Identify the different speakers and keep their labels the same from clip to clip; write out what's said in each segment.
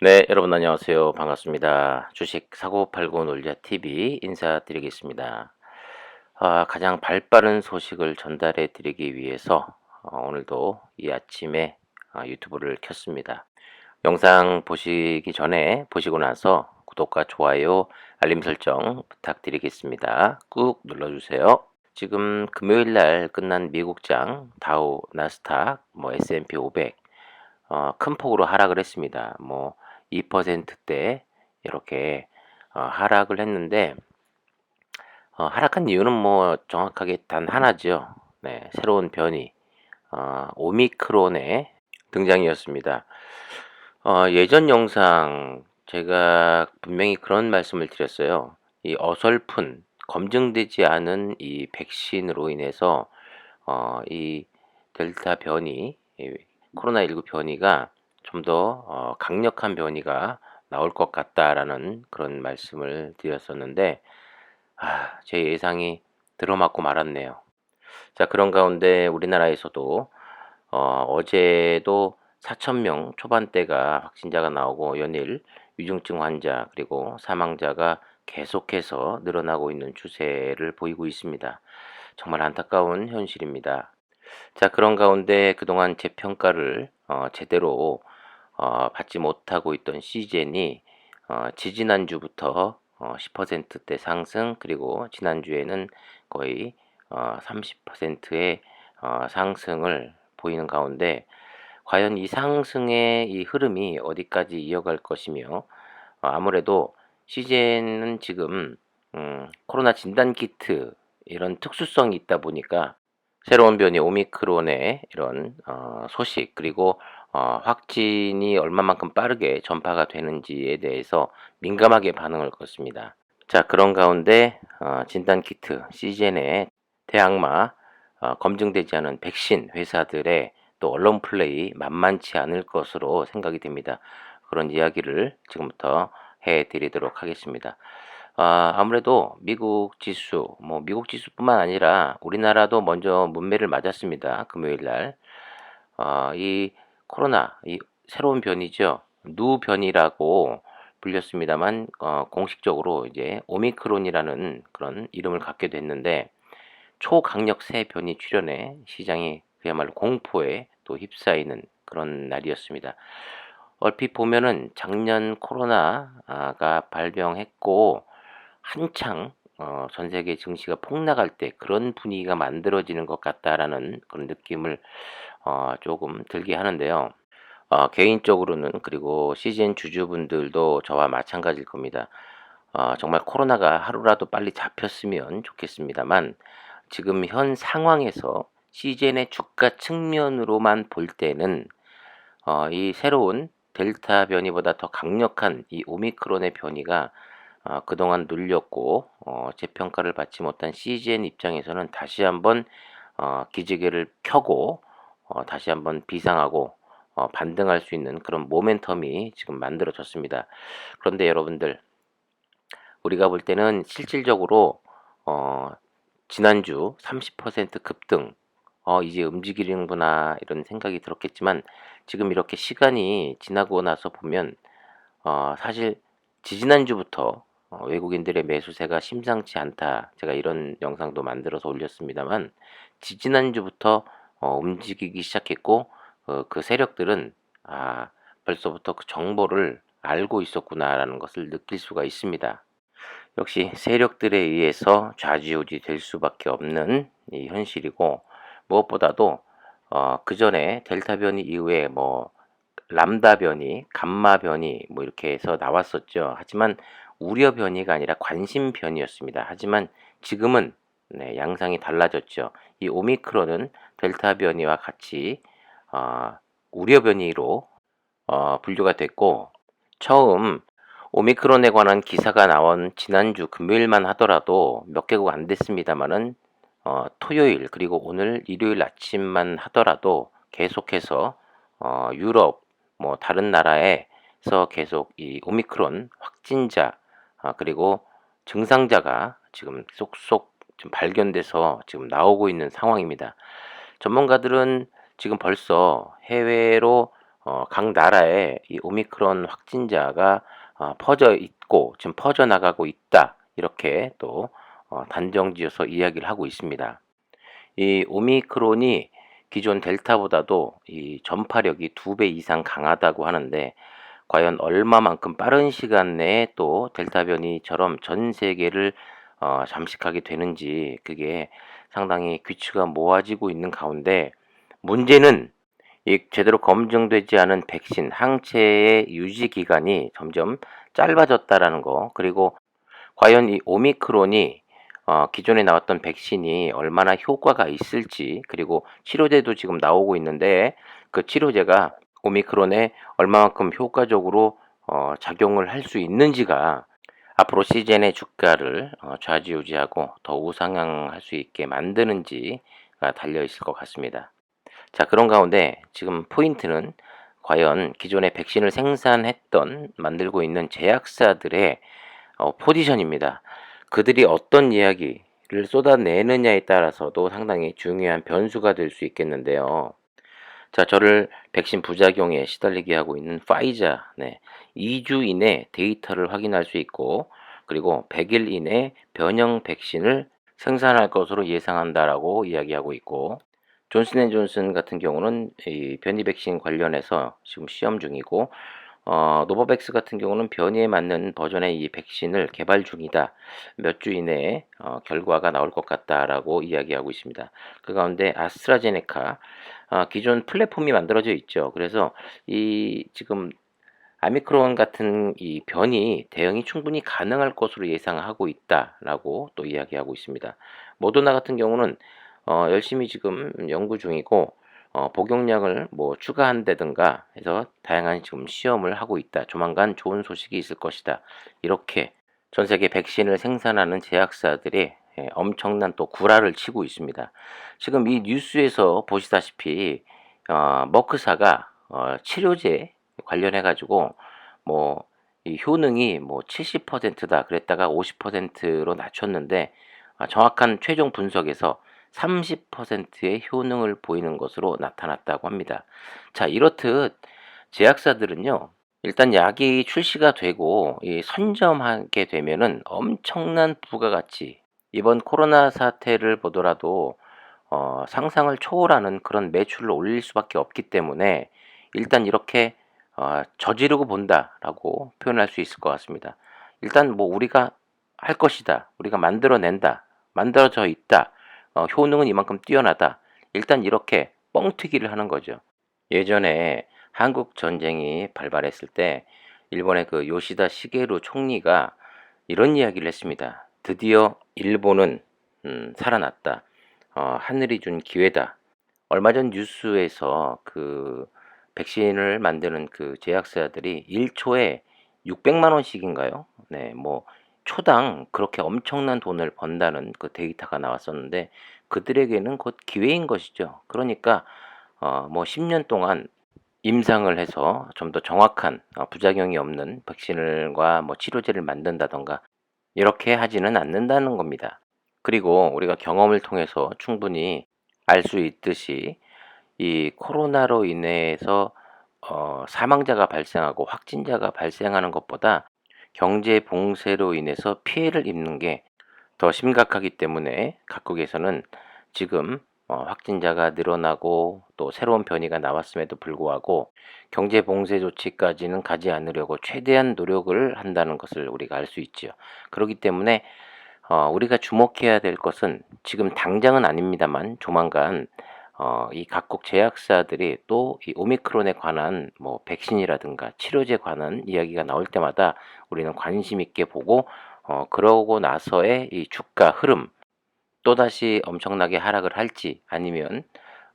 Speaker 1: 네, 여러분 안녕하세요. 반갑습니다. 주식 사고 팔고 놀자 TV 인사드리겠습니다. 아, 가장 발빠른 소식을 전달해 드리기 위해서 어, 오늘도 이 아침에 아, 유튜브를 켰습니다. 영상 보시기 전에 보시고 나서 구독과 좋아요, 알림 설정 부탁드리겠습니다. 꾹 눌러주세요. 지금 금요일 날 끝난 미국장 다우, 나스닥, 뭐 S&P 500 어, 큰 폭으로 하락을 했습니다. 뭐 2%대 이렇게 어, 하락을 했는데 어, 하락한 이유는 뭐 정확하게 단 하나죠. 네, 새로운 변이 어, 오미크론의 등장이었습니다. 어, 예전 영상 제가 분명히 그런 말씀을 드렸어요. 이 어설픈 검증되지 않은 이 백신으로 인해서 어, 이 델타 변이, 이 코로나19 변이가 좀더 어, 강력한 변이가 나올 것 같다라는 그런 말씀을 드렸었는데 아, 제 예상이 들어맞고 말았네요. 자, 그런 가운데 우리나라에서도 어, 어제도 4천명 초반대가 확진자가 나오고 연일 위중증 환자 그리고 사망자가 계속해서 늘어나고 있는 추세를 보이고 있습니다. 정말 안타까운 현실입니다. 자, 그런 가운데 그동안 재평가를 어, 제대로 어, 받지 못하고 있던 시젠이 어, 지지난주부터 어, 10%대 상승 그리고 지난주에는 거의 어, 30%의 어, 상승을 보이는 가운데 과연 이 상승의 이 흐름이 어디까지 이어갈 것이며 어, 아무래도 시젠은 지금 음, 코로나 진단 키트 이런 특수성이 있다 보니까 새로운 변이 오미크론의 이런 어, 소식 그리고 어, 확진이 얼마만큼 빠르게 전파가 되는지에 대해서 민감하게 반응을 걷습니다. 자 그런 가운데 어, 진단 키트 시젠의 대항마 어, 검증되지 않은 백신 회사들의 또 언론 플레이 만만치 않을 것으로 생각이 됩니다. 그런 이야기를 지금부터 해드리도록 하겠습니다. 아, 아무래도 미국 지수, 뭐 미국 지수뿐만 아니라 우리나라도 먼저 문매를 맞았습니다. 금요일 날. 아, 이 코로나, 이 새로운 변이죠. 누 변이라고 불렸습니다만 어, 공식적으로 이제 오미크론이라는 그런 이름을 갖게 됐는데 초강력 새 변이 출현에 시장이 그야말로 공포에 또 휩싸이는 그런 날이었습니다. 얼핏 보면은 작년 코로나가 발병했고 한창 어, 전 세계 증시가 폭락할 때 그런 분위기가 만들어지는 것 같다라는 그런 느낌을 어, 조금 들게 하는데요. 어, 개인적으로는 그리고 시즌 주주분들도 저와 마찬가지일 겁니다. 어, 정말 코로나가 하루라도 빨리 잡혔으면 좋겠습니다만 지금 현 상황에서 시즌의 주가 측면으로만 볼 때는 어, 이 새로운 델타 변이보다 더 강력한 이 오미크론의 변이가 어, 그동안 눌렸고 어, 재평가를 받지 못한 CGN 입장에서는 다시 한번 어, 기지개를 켜고 어, 다시 한번 비상하고 어, 반등할 수 있는 그런 모멘텀이 지금 만들어졌습니다. 그런데 여러분들 우리가 볼 때는 실질적으로 어, 지난주 30% 급등 어, 이제 움직이는구나 이런 생각이 들었겠지만 지금 이렇게 시간이 지나고 나서 보면 어, 사실 지지난주부터 어, 외국인들의 매수세가 심상치 않다. 제가 이런 영상도 만들어서 올렸습니다만 지지난주부터 어, 움직이기 시작했고 어, 그 세력들은 아, 벌써부터 그 정보를 알고 있었구나라는 것을 느낄 수가 있습니다. 역시 세력들에 의해서 좌지우지 될 수밖에 없는 이 현실이고 무엇보다도 어, 그 전에 델타 변이 이후에 뭐 람다 변이, 감마 변이 뭐 이렇게 해서 나왔었죠. 하지만 우려 변이가 아니라 관심 변이였습니다. 하지만 지금은 네, 양상이 달라졌죠. 이 오미크론은 델타 변이와 같이 어, 우려 변이로 어, 분류가 됐고 처음 오미크론에 관한 기사가 나온 지난주 금요일만 하더라도 몇 개국 안 됐습니다만은 어, 토요일 그리고 오늘 일요일 아침만 하더라도 계속해서 어, 유럽 뭐 다른 나라에서 계속 이 오미크론 확진자 아, 그리고 증상자가 지금 쏙쏙 좀 발견돼서 지금 나오고 있는 상황입니다. 전문가들은 지금 벌써 해외로 어, 각 나라에 이 오미크론 확진자가 어, 퍼져 있고 지금 퍼져 나가고 있다 이렇게 또 어, 단정지어서 이야기를 하고 있습니다. 이 오미크론이 기존 델타보다도 이 전파력이 두 배 이상 강하다고 하는데 과연 얼마만큼 빠른 시간 내에 또 델타 변이처럼 전 세계를 어, 잠식하게 되는지 그게 상당히 귀추가 모아지고 있는 가운데 문제는 이 제대로 검증되지 않은 백신 항체의 유지 기간이 점점 짧아졌다라는 거. 그리고 과연 이 오미크론이 어, 기존에 나왔던 백신이 얼마나 효과가 있을지 그리고 치료제도 지금 나오고 있는데 그 치료제가 오미크론에 얼마만큼 효과적으로 어, 작용을 할 수 있는지가 앞으로 시즌의 주가를 어, 좌지우지하고 더 우상향할 수 있게 만드는지가 달려 있을 것 같습니다. 자 그런 가운데 지금 포인트는 과연 기존의 백신을 생산했던 만들고 있는 제약사들의 어, 포지션입니다. 그들이 어떤 이야기를 쏟아내느냐에 따라서도 상당히 중요한 변수가 될 수 있겠는데요. 자, 저를 백신 부작용에 시달리게 하고 있는 파이자, 네, 2주 이내 데이터를 확인할 수 있고, 그리고 100일 이내 변형 백신을 생산할 것으로 예상한다라고 이야기하고 있고, 존슨앤존슨 같은 경우는 이 변이 백신 관련해서 지금 시험 중이고, 어, 노바백스 같은 경우는 변이에 맞는 버전의 이 백신을 개발 중이다. 몇 주 이내에 어, 결과가 나올 것 같다라고 이야기하고 있습니다. 그 가운데 아스트라제네카 어, 기존 플랫폼이 만들어져 있죠. 그래서 이 지금 아미크론 같은 이 변이 대응이 충분히 가능할 것으로 예상하고 있다라고 또 이야기하고 있습니다. 모더나 같은 경우는 어, 열심히 지금 연구 중이고 어, 복용량을 뭐 추가한다든가 해서 다양한 지금 시험을 하고 있다. 조만간 좋은 소식이 있을 것이다. 이렇게 전 세계 백신을 생산하는 제약사들이 예, 엄청난 또 구라를 치고 있습니다. 지금 이 뉴스에서 보시다시피 어, 머크사가 어, 치료제 관련해 가지고 뭐이 효능이 뭐 70%다 그랬다가 50%로 낮췄는데 아, 정확한 최종 분석에서 30%의 효능을 보이는 것으로 나타났다고 합니다. 자, 이렇듯 제약사들은요, 일단 약이 출시가 되고 이 선점하게 되면은 엄청난 부가가치, 이번 코로나 사태를 보더라도 어, 상상을 초월하는 그런 매출을 올릴 수밖에 없기 때문에 일단 이렇게 어, 저지르고 본다라고 표현할 수 있을 것 같습니다. 일단 뭐 우리가 할 것이다, 우리가 만들어낸다, 만들어져 있다, 어, 효능은 이만큼 뛰어나다. 일단 이렇게 뻥튀기를 하는 거죠. 예전에 한국 전쟁이 발발했을 때 일본의 그 요시다 시게루 총리가 이런 이야기를 했습니다. 드디어 일본은 음, 살아났다. 어, 하늘이 준 기회다. 얼마 전 뉴스에서 그 백신을 만드는 그 제약사들이 1초에 600만 원씩인가요? 네, 뭐 초당 그렇게 엄청난 돈을 번다는 그 데이터가 나왔었는데 그들에게는 곧 기회인 것이죠. 그러니까 어, 뭐 10년 동안 임상을 해서 좀 더 정확한 어, 부작용이 없는 백신과 뭐 치료제를 만든다던가 이렇게 하지는 않는다는 겁니다. 그리고 우리가 경험을 통해서 충분히 알 수 있듯이 이 코로나로 인해서 어, 사망자가 발생하고 확진자가 발생하는 것보다 경제 봉쇄로 인해서 피해를 입는 게 더 심각하기 때문에 각국에서는 지금 어, 확진자가 늘어나고 또 새로운 변이가 나왔음에도 불구하고 경제 봉쇄 조치까지는 가지 않으려고 최대한 노력을 한다는 것을 우리가 알 수 있죠. 그렇기 때문에 어, 우리가 주목해야 될 것은 지금 당장은 아닙니다만 조만간 어, 이 각국 제약사들이 또 이 오미크론에 관한 뭐 백신이라든가 치료제 관한 이야기가 나올 때마다 우리는 관심 있게 보고 어, 그러고 나서의 이 주가 흐름 또다시 엄청나게 하락을 할지 아니면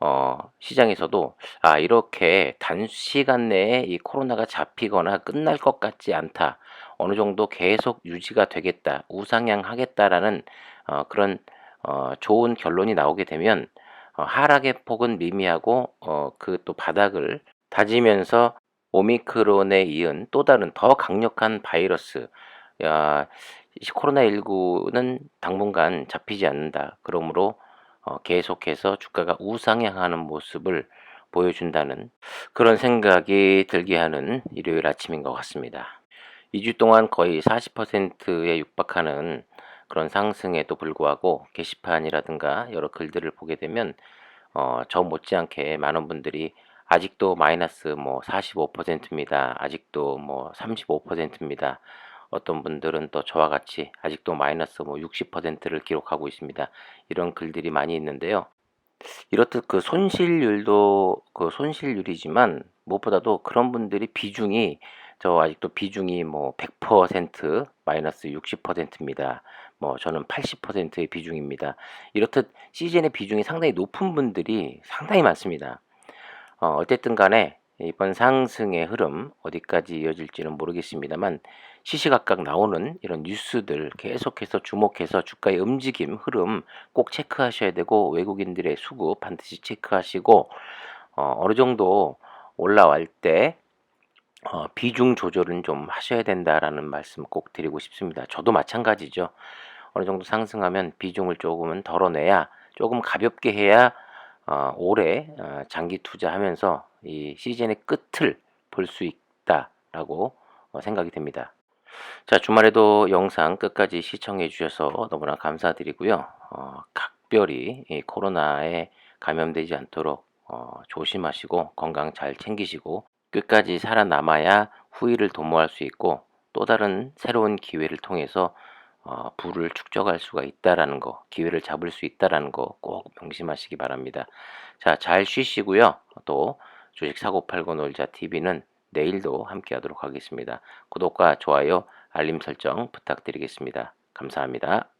Speaker 1: 어, 시장에서도 아 이렇게 단시간 내에 이 코로나가 잡히거나 끝날 것 같지 않다. 어느 정도 계속 유지가 되겠다. 우상향하겠다라는 어, 그런 어, 좋은 결론이 나오게 되면 어, 하락의 폭은 미미하고 어, 그 또 바닥을 다지면서 오미크론에 이은 또 다른 더 강력한 바이러스 야, 코로나19는 당분간 잡히지 않는다. 그러므로 어, 계속해서 주가가 우상향하는 모습을 보여준다는 그런 생각이 들게 하는 일요일 아침인 것 같습니다. 2주 동안 거의 40%에 육박하는 그런 상승에도 불구하고 게시판이라든가 여러 글들을 보게 되면 어, 저 못지않게 많은 분들이 아직도 마이너스 뭐 45%입니다. 아직도 뭐 35%입니다. 어떤 분들은 또 저와 같이 아직도 마이너스 뭐 60%를 기록하고 있습니다. 이런 글들이 많이 있는데요. 이렇듯 그 손실률도 그 손실률이지만 무엇보다도 그런 분들이 비중이 저 아직도 비중이 뭐 100% 마이너스 60%입니다. 뭐 저는 80%의 비중입니다. 이렇듯 시즌의 비중이 상당히 높은 분들이 상당히 많습니다. 어, 어쨌든 간에 이번 상승의 흐름 어디까지 이어질지는 모르겠습니다만 시시각각 나오는 이런 뉴스들 계속해서 주목해서 주가의 움직임 흐름 꼭 체크하셔야 되고 외국인들의 수급 반드시 체크하시고 어, 어느 정도 올라갈 때 어, 비중 조절은 좀 하셔야 된다라는 말씀 꼭 드리고 싶습니다. 저도 마찬가지죠. 어느 정도 상승하면 비중을 조금은 덜어내야 조금 가볍게 해야 어, 오래 어, 장기 투자하면서 이 시즌의 끝을 볼 수 있다라고 어, 생각이 됩니다. 자 주말에도 영상 끝까지 시청해 주셔서 너무나 감사드리고요. 어, 각별히 이 코로나에 감염되지 않도록 어, 조심하시고 건강 잘 챙기시고 끝까지 살아남아야 후일을 도모할 수 있고 또 다른 새로운 기회를 통해서 어, 부를 축적할 수가 있다라는 거, 기회를 잡을 수 있다라는 거 꼭 명심하시기 바랍니다. 자, 잘 쉬시고요. 또 주식 사고 팔고 놀자 TV는 내일도 함께 하도록 하겠습니다. 구독과 좋아요, 알림 설정 부탁드리겠습니다. 감사합니다.